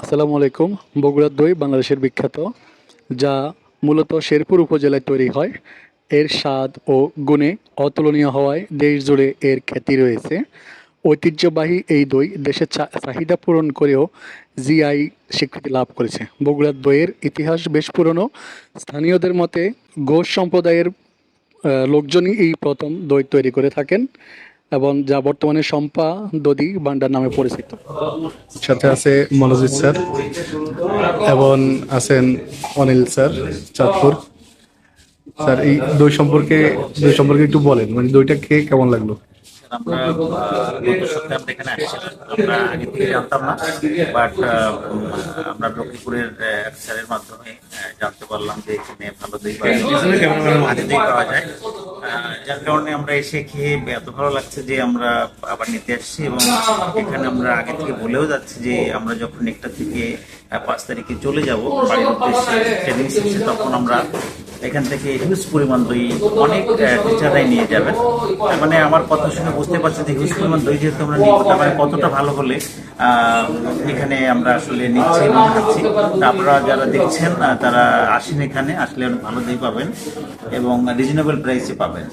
আসসালামু আলাইকুম। বগুড়ার দই বাংলাদেশের বিখ্যাত, যা মূলত শেরপুর উপজেলায় তৈরি হয়। এর স্বাদ ও গুণে অতুলনীয় হওয়ায় দেশ জুড়ে এর খ্যাতি রয়েছে। ঐতিহ্যবাহী এই দই দেশের চাহিদা পূরণ করেও জিআই স্বীকৃতি লাভ করেছে। বগুড়ার দইয়ের ইতিহাস বেশ পুরনো। স্থানীয়দের মতে ঘোষ সম্প্রদায়ের লোকজনই এই প্রথম দই তৈরি করে থাকেন। এবং যা বর্তমানে সম্পা দদি ভান্ডার নামে পরিচিত। সাথে আছে মনোজিৎ স্যার এবং আছেন অনিল স্যার চাঁদপুর। স্যার এই দই সম্পর্কে দই সম্পর্কে একটু বলেন মানে দইটা খেয়ে কেমন লাগল? আমরা আহ, গত সপ্তাহে আমরা এখানে আসছিলাম। আমরা আগে থেকে জানতাম না বাট আমরা লক্ষ্মীপুরের এক স্যারের মাধ্যমে জানতে পারলাম যে এখানে ভালো দই পাওয়া যায়। পাওয়া যায়। আহ, যার কারণে আমরা এসে খেয়ে এত ভালো লাগছে যে আমরা আবার নিতে আসছি এবং এখানে আমরা আগে থেকে বলেও যাচ্ছি যে আমরা যখন একটা থেকে পাঁচ তারিখে চলে যাব, বাড়ির উদ্দেশ্যে ট্রেনিং শেষে তখন আমরা এখান থেকে হিউজ পরিমাণ দই, অনেক টিচাররাই নিয়ে যাবেন। মানে আমার কথা শুনে বুঝতে পারছি যে হিউজ পরিমাণ দই যেহেতু আমরা নিব তার মানে কতটা ভালো হলে এখানে আমরা আসলে নিচ্ছি এবং খাচ্ছি। আপনারা যারা দেখছেন তারা আসেন এখানে, আসলে অনেক ভালো দই পাবেন এবং রিজনেবল প্রাইসে পাবেন।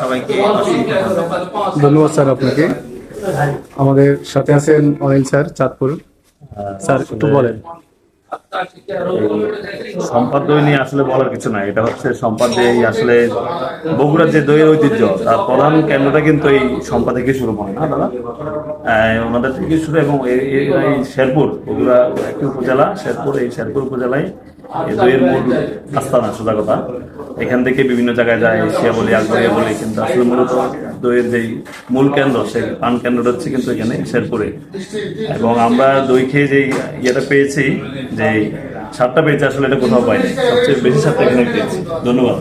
সবাইকে অসংখ্য ধন্যবাদ। ধন্যবাদ স্যার আপনাকে। আমাদের সাথে আছেন অনিল স্যার, চাঁদপুর। স্যার, একটু বলেন। সম্পাদ নিয়ে আসলে বলার কিছু নাই। এটা হচ্ছে সম্পাদ দই আসলে বগুড়ার যে দইয়ের ঐতিহ্য, তার প্রধান কেন্দ্রটা কিন্তু এই সম্পা থেকে শুরু হয়, না দাদা? ওনাদের থেকে শুরু এবং এই শেরপুর, বগুড়া একটি উপজেলা, শেরপুর, এই শেরপুর উপজেলায় এই দইয়ের মূল আস্থানা সোজা কথা এখান থেকে বিভিন্ন জায়গায় যায়, এশিয়া বলি আকবরিয়া বলি, কিন্তু আসলে মূলত দইয়ের যেই মূল কেন্দ্র, সেই পান কেন্দ্রটা হচ্ছে কিন্তু এখানে শেরপুরে। এবং আমরা দই খেয়ে যেই ইয়েটা পেয়েছি যে সাতটা পেয়েছি, আসলে এটা কোথাও পাইনি। সবচেয়ে বেশি সাতটা এখানে পেয়েছি। ধন্যবাদ।